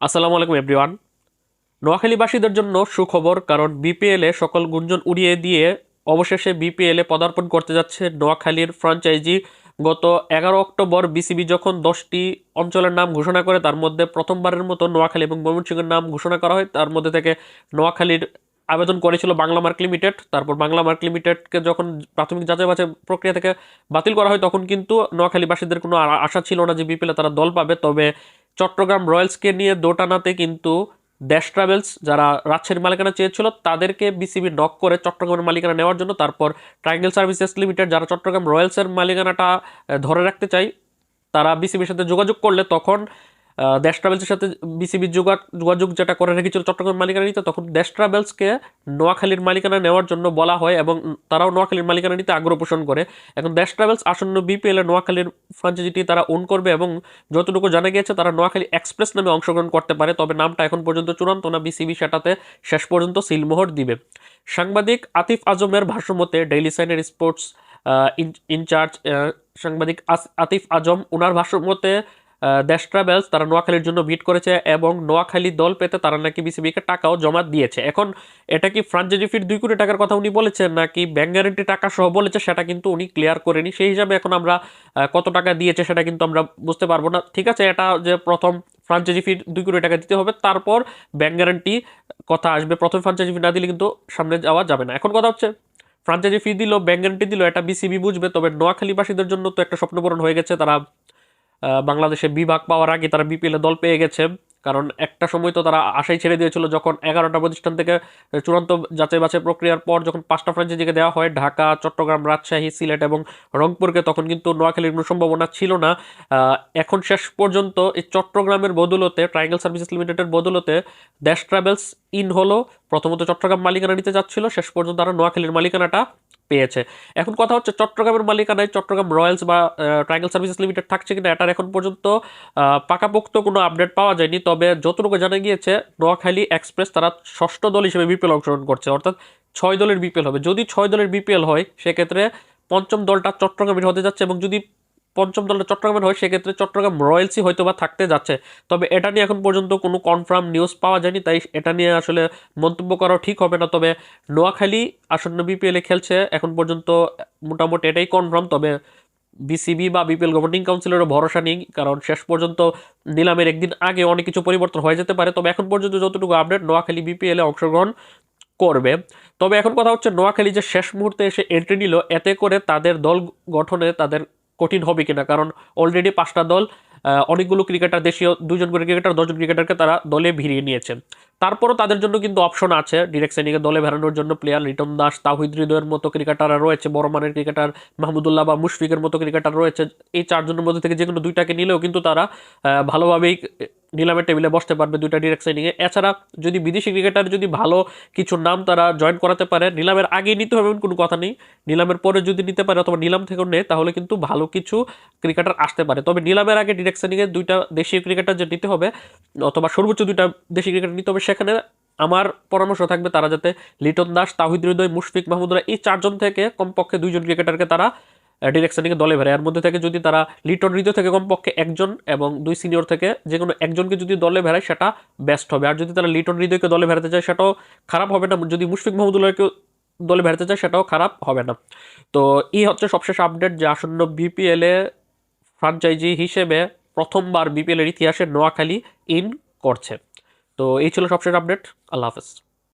আসসালামু আলাইকুম এভরিওয়ান নোয়াখালীবাসীদের জন্য সুখবর, কারণ বিপিএলে সকল গুঞ্জন উড়িয়ে দিয়ে অবশেষে বিপিএলে পদার্পণ করতে যাচ্ছে নোয়াখালীর ফ্রাঞ্চাইজি গত এগারো অক্টোবর বিসিবি যখন দশটি অঞ্চলের নাম ঘোষণা করে, তার মধ্যে প্রথমবারের মতো নোয়াখালী এবং ময়মনসিংহের নাম ঘোষণা করা হয়। তার মধ্যে থেকে নোয়াখালীর আবেদন করেছিল বাংলা মার্ক লিমিটেড। তারপর বাংলা মার্ক লিমিটেডকে যখন প্রাথমিক যাচাই বাছাই প্রক্রিয়া থেকে বাতিল করা হয়, তখন কিন্তু নোয়াখালীবাসীদের কোনো আশা ছিল না যে বিপিএলে তারা দল পাবে। তবে চট্টগ্রাম রয়্যালসকে নিয়ে দোটানাতে কিন্তু দেশ ট্রাভেলস যারা রাজশাহীর মালিকানা চেয়েছিল, তাদেরকে বিসিবি নক করে চট্টগ্রামের মালিকানা নেওয়ার জন্য, তারপর ট্রাইঙ্গেল সার্ভিসেস লিমিটেড যারা চট্টগ্রাম রয়্যালসের মালিকানাটা ধরে রাখতে চাই তারা বিসিবির সাথে যোগাযোগ করলে তখন দেশ ট্রাভেলসের সাথে বিসিবি যোগাযোগ যেটা করে রেখেছিল চট্টগ্রাম মালিকানা নিতে তখন দেশ ট্রাভেলসকে নোয়াখালীর মালিকানা নেওয়ার জন্য বলা হয় এবং তারাও নোয়াখালীর মালিকানা নিতে আগ্রহ পোষণ করে। এখন দেশ ট্রাভেলস আসন্ন বিপিএল নোয়াখালীর ফ্রাঞ্চাইজিটি তারা ওন করবে এবং যতটুকু জানা গিয়েছে তারা নোয়াখালী এক্সপ্রেস নামে অংশগ্রহণ করতে পারে তবে নামটা এখন পর্যন্ত চূড়ান্ত না। বিসিবি সেটাতে শেষ পর্যন্ত সিলমোহর দিবে। সাংবাদিক আতিফ আজমের ভাষ্যমতে ডেইলি সাইনের স্পোর্টস ইনচার্জ সাংবাদিক আতিফ আজম ওনার ভাষ্যমতে আহ, দেশ ট্রাভেলস তারা নোয়াখালীর জন্য ভিট করেছে এবং নোয়াখালী দল পেতে তারা নাকি বিসিবিকে টাকাও জমা দিয়েছে। এখন এটা কি ফ্রাঞ্চাইজি ফির দুই কোটি টাকার কথা উনি বলেছেন নাকি ব্যাংক গ্যারেন্টি টাকা সহ বলেছে সেটা কিন্তু উনি ক্লিয়ার করেনি। সেই হিসাবে এখন আমরা কত টাকা দিয়েছে সেটা কিন্তু আমরা বুঝতে পারব না। ঠিক আছে, এটা যে প্রথম ফ্রাঞ্চাইজি ফি দুই কোটি টাকা দিতে হবে, তারপর ব্যাংক গ্যারান্টি কথা আসবে। প্রথম ফ্রাঞ্চাইজি ফি না দিলে কিন্তু সামনে যাওয়া যাবে না। এখন কথা হচ্ছে ফ্রাঞ্চাইজি ফি দিল ব্যাংক গ্যারান্টি দিল, এটা বিসিবি বুঝবে। তবে নোয়াখালীবাসীদের জন্য তো একটা স্বপ্নপূরণ হয়ে গেছে। তারা বাংলাদেশে বিভাগ পাওয়ার আগে তারা বিপিএল দল পেয়ে গেছে। কারণ একটা সময় তো তারা আশাই ছেড়ে দিয়েছিল, যখন এগারোটা প্রতিষ্ঠান থেকে চূড়ান্ত যাচাই বাছাই প্রক্রিয়ার পর যখন পাঁচটা ফ্র্যাঞ্চাইজিকে দেওয়া হয়, ঢাকা, চট্টগ্রাম, রাজশাহী, সিলেট এবং রংপুরকে, তখন কিন্তু নোয়াখালীর কোনো সম্ভাবনা ছিল না। এখন শেষ পর্যন্ত এই চট্টগ্রামের বদলতে ট্রাইঙ্গেল সার্ভিসেস লিমিটেডের বদলতে দেশ ট্রাভেলস ইন হলো। প্রথমত চট্টগ্রাম মালিকানা নিতে যাচ্ছিল, শেষ পর্যন্ত তারা নোয়াখালীর মালিকানাটা পেয়েছে। এখন কথা হচ্ছে, চট্টগ্রামের মালিকানায় চট্টগ্রাম রয়্যালস বা ট্রাইঙ্গেল সার্ভিসেস লিমিটেড থাকছে কিনা, এটার এখন পর্যন্ত পাকাপোক্ত কোনো আপডেট পাওয়া যায়নি। তবে যতটুকু জানা গিয়েছে, নোয়াখালী এক্সপ্রেস তারা ষষ্ঠ দল হিসেবে বিপিএল অংশগ্রহণ করছে, অর্থাৎ ছয় দলের বিপিএল হবে। যদি ছয় দলের বিপিএল হয়, সেক্ষেত্রে পঞ্চম দলটা চট্টগ্রামের হতে যাচ্ছে এবং যদি পঞ্চম দলটা চট্টগ্রামের হয় সেক্ষেত্রে চট্টগ্রাম রয়্যালসই হয়তো বা থাকতে যাচ্ছে। তবে এটা নিয়ে এখন পর্যন্ত কোনো কনফার্ম নিউজ পাওয়া যায়নি, তাই এটা নিয়ে আসলে মন্তব্য করাও ঠিক হবে না। তবে নোয়াখালী আসন্ন বিপিএলে খেলছে, এখন পর্যন্ত মোটামুটি এটাই কনফার্ম তবে বিসিবি বা বিপিএল গভর্নিং কাউন্সিলেরও ভরসা নেই, কারণ শেষ পর্যন্ত নিলামের একদিন আগে অনেক কিছু পরিবর্তন হয়ে যেতে পারে। তবে এখন পর্যন্ত যতটুকু আপডেট নোয়াখালী বিপিএলে অংশগ্রহণ করবে। তবে এখন কথা হচ্ছে, নোয়াখালী যে শেষ মুহূর্তে এসে এন্ট্রি নিল, এতে করে তাদের দল গঠনে তাদের কঠিন হবে কিনা? কারণ অলরেডি পাঁচটা দল অনেকগুলো ক্রিকেটার দেশীয় দুজন করে ক্রিকেটার দশজন ক্রিকেটারকে তারা দলে ভিড়িয়ে নিয়েছেন। তারপরও তাদের জন্য কিন্তু অপশন আছে। ডিরেক্ট সেনিকে দলে ভেড়ানোর জন্য প্লেয়ার রিটন দাস, তাহিদ হৃদয়ের মতো ক্রিকেটাররা রয়েছে, বড় মানের ক্রিকেটার মাহমুদুল্লাহ বা মুশফিকের মতো ক্রিকেটার রয়েছে। এই চারজনের মধ্যে থেকে যে কোনো দুইটাকে নিলেও কিন্তু তারা ভালোভাবেই নিলামের টেবিলে বসতে পারবে দুইটা ডিরেক্ট সাইনিংয়ে এছাড়া যদি বিদেশি ক্রিকেটার যদি ভালো কিছু নাম তারা জয়েন করাতে পারে, নিলামের আগেই নিতে হবে কোনো কথা নেই। নিলামের পরে যদি নিতে পারে অথবা নিলাম থেকেও নেয়, তাহলে কিন্তু ভালো কিছু ক্রিকেটার আসতে পারে। তবে নিলামের আগে ডিরেক্ট সাইনিংয়ে দুইটা দেশীয় ক্রিকেটার যে নিতে হবে, অথবা সর্বোচ্চ দুইটা দেশি ক্রিকেটার নিতে হবে, সেখানে আমার পরামর্শ থাকবে তারা যাতে লিটন দাস, তাহিদ হৃদয়, মুশফিক মাহমুদুল্লাহ এই চারজন থেকে কমপক্ষে দুইজন ক্রিকেটারকে তারা ডিরেকশনিকে দলে ভেড়ে এর মধ্যে থেকে যদি তারা লিটন হৃদয় থেকে কমপক্ষে একজন এবং দুই সিনিয়র থেকে যে কোনো একজনকে যদি দলে ভেড়ায়, সেটা বেস্ট হবে। আর যদি তারা লিটন হৃদয়কে দলে ভেড়াতে চায়, সেটাও খারাপ হবে না। যদি মুশফিক মাহমুদুল্লাহকে দলে ভেড়াতে চায়, সেটাও খারাপ হবে না। তো এই হচ্ছে সবশেষ আপডেট যে আসন্ন বিপিএলে ফ্রাঞ্চাইজি হিসেবে প্রথমবার বিপিএলের ইতিহাসে নোয়াখালী ইন করছে। তো এই ছিল সবশেষ আপডেট আল্লাহ হাফেজ।